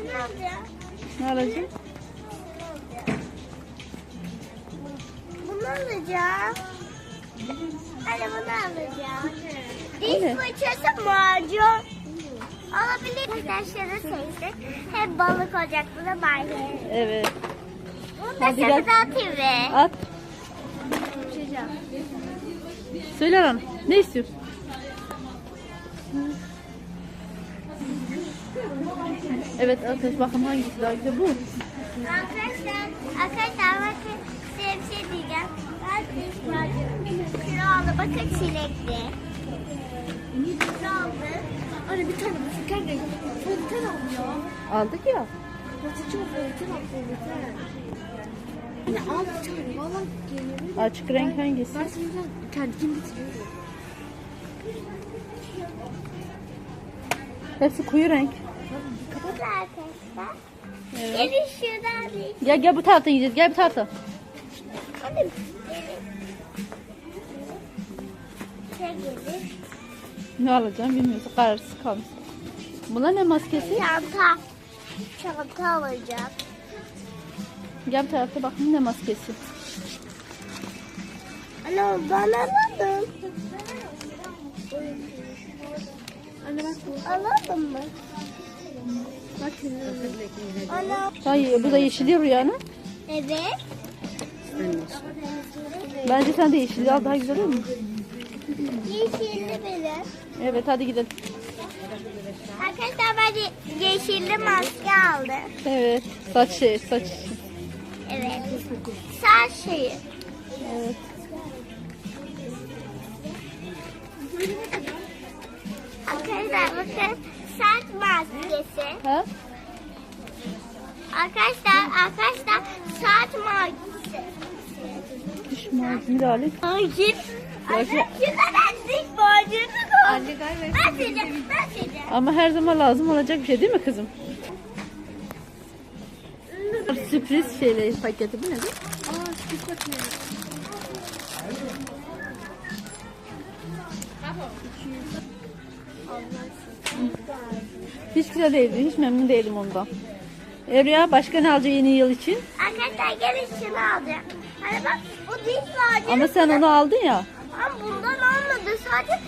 Alacağım. Ne alacaksın? Bunu alacağım. Anne bunu alacağım. Diş fırçası macun. Alabilir. Arkadaşları sevsin. Hep balık ocaklı da bayılır. Evet. Bunu da Hadi gel. atayım be. At. Söyle lan. Ne istiyorsun? Evet ateş bakın hangisi daha güzel bu. Arkadaşlar, arkadaşlar bakın size bir şey diyeceğim. Aldı bakın çilekli. Aldı. Anne bir tane bu şeker rengi. Bir tane al ya. Aldık ya. Nasıl çok öğretim aklım yeter. Anne al bir tane. Valla geliyorum. Açık renk hangisi? Ben şimdi kendim bitiriyorum. Hepsi koyu renk. Bu da arkadaşlar. Evet. Gelin şuradan bir. Gel gel bu taraftan yiyeceğiz. Gel bu taraftan. Hadi. Ne alacağım bilmiyoruz. Kararsız kalmış. Bunlar ne maskesi? Çanta. Çanta alacağım. Gel bu tarafta bakın ne maskesi. Ana ben almadım. Anne bak bu. Alalım mı? Ana. Hayır bu da yeşili rüyanın. Evet. Bence sen de yeşili al daha güzel olur mu? Yeşilli benim. Evet hadi gidelim. Arkadaşlar ben ye- yeşilli maske aldım. Evet. Saç şey saç. Evet. Saç şeyi. Evet. Arkadaşlar bakın saç maskesi. Ha? Arkadaşlar arkadaşlar saç maskesi. Diş macunu da alayım. Hayır. Arkadaşlar ben diş macunu koydum. Anne galiba. Ben sileceğim. Ben sileceğim. Ama her zaman lazım olacak bir şey değil mi kızım? Sürpriz şeyleri paketi bu nedir? Aa şu bakayım. Hiç güzel değildi. Hiç memnun değilim ondan. Evliya başka ne alacak yeni yıl için? Arkadaşlar gelin şunu alacağım. Hani bak bu diş macunu. Ama sen onu aldın ya. Ama bundan olmadı. Sadece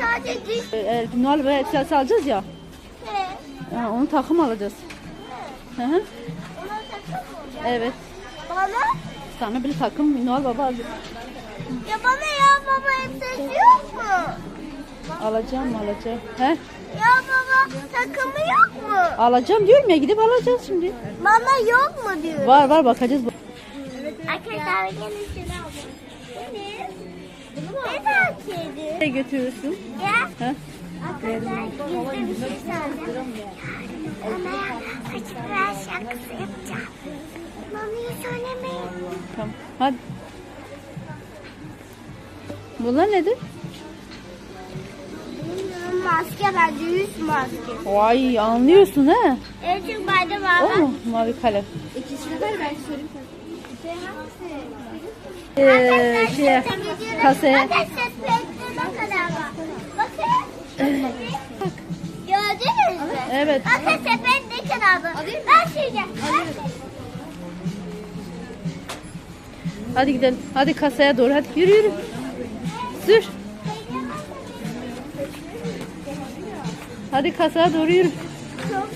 sadece diş. E, Noel ve Elçası alacağız ya. He. Ha, onu takım alacağız. Hı hı. Ona takım mı? Evet. Bana? Sana bir takım Noel Baba alacak. Ya bana ya baba elbisesi yok mu? Alacağım alacağım. He? Ya baba takımı yok mu? Alacağım diyorum ya gidip alacağız şimdi. Bana yok mu diyor. Var var bakacağız. Arkadaşlar gelin şunu. Ne takıydı? Nereye götürürsün? Ya. He? Arkadaşlar gizli bir şey söyleyeceğim. Ona açık ver şarkısı yapacağım. Mamiye söylemeyin. Tamam. Hadi. Bunlar nedir? Maske bence yüz maske. Vay anlıyorsun he. Evet çünkü bende var. O mu? Mavi kalem. İkisini ver ben söyleyeyim. Ee, kasaya. Kadar var? Bakın. Gördünüz mü? Evet. Bakın sepet ne? Ben. Hadi gidelim. Hadi kasaya doğru. Hadi yürü yürü. Sür. Hadi kasaya doğru yürü. Çok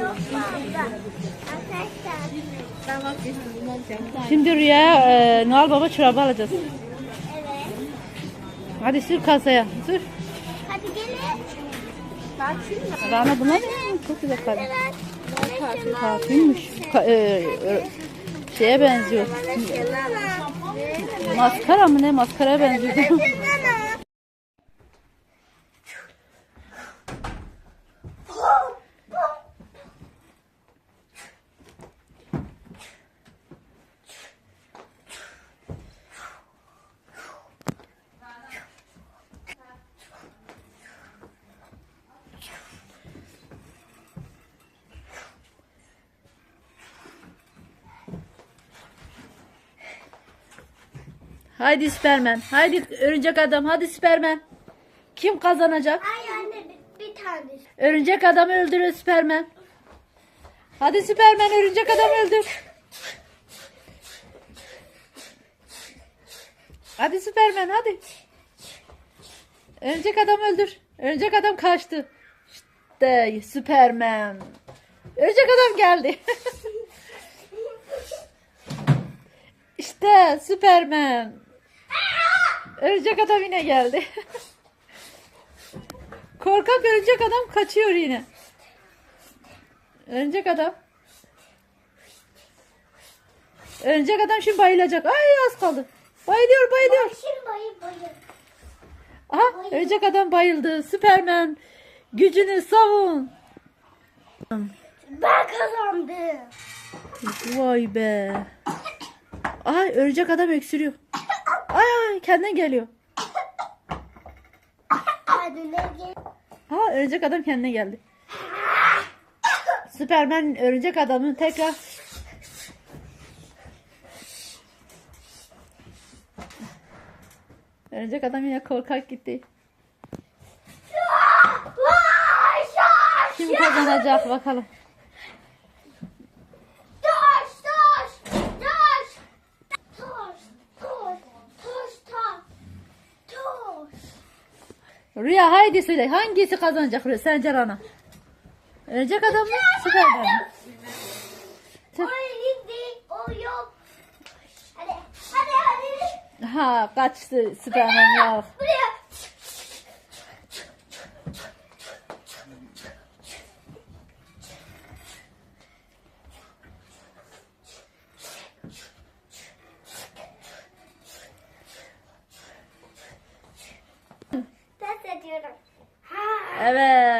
çok fazla. Şimdi Rüya e, Noel Baba çorabı alacağız. Evet. Hadi sür kasaya. Sür. Hadi gelin. Rana bunlar ne? Çok güzel şunu Parfümmüş. Ka- e, e, şeye benziyor. Maskara mı ne? Maskaraya benziyor. Haydi Süpermen. Haydi örümcek adam. Hadi Süpermen. Kim kazanacak? Ay anne Bir tanesi. Örümcek adamı öldürüyor Süpermen. Hadi Süpermen örümcek adamı öldür. Hadi Süpermen hadi. Örümcek adamı öldür. Örümcek adam kaçtı. İşte Süpermen. Örümcek adam geldi. işte Süpermen. Örümcek adam yine geldi. Korkak örümcek adam kaçıyor yine. Örümcek adam. Örümcek adam şimdi bayılacak. Ay az kaldı. Bayılıyor bayılıyor. Bayır bayır. Aha örümcek adam bayıldı. Süpermen gücünü savun. Ben kazandım. Vay be. Ay örümcek adam öksürüyor. Ay ay kendine geliyor. Ha örümcek adam kendine geldi. Süpermen örümcek adamı tekrar Örümcek adam yine korkak gitti. Kim kazanacak bakalım. Rüya haydi söyle hangisi kazanacak Rüya sence Rana? Örümcek adam mı? Süpermen mi? O elinde o yok. Hadi hadi hadi. Ha kaçtı Süpermen ya. Buraya. Evet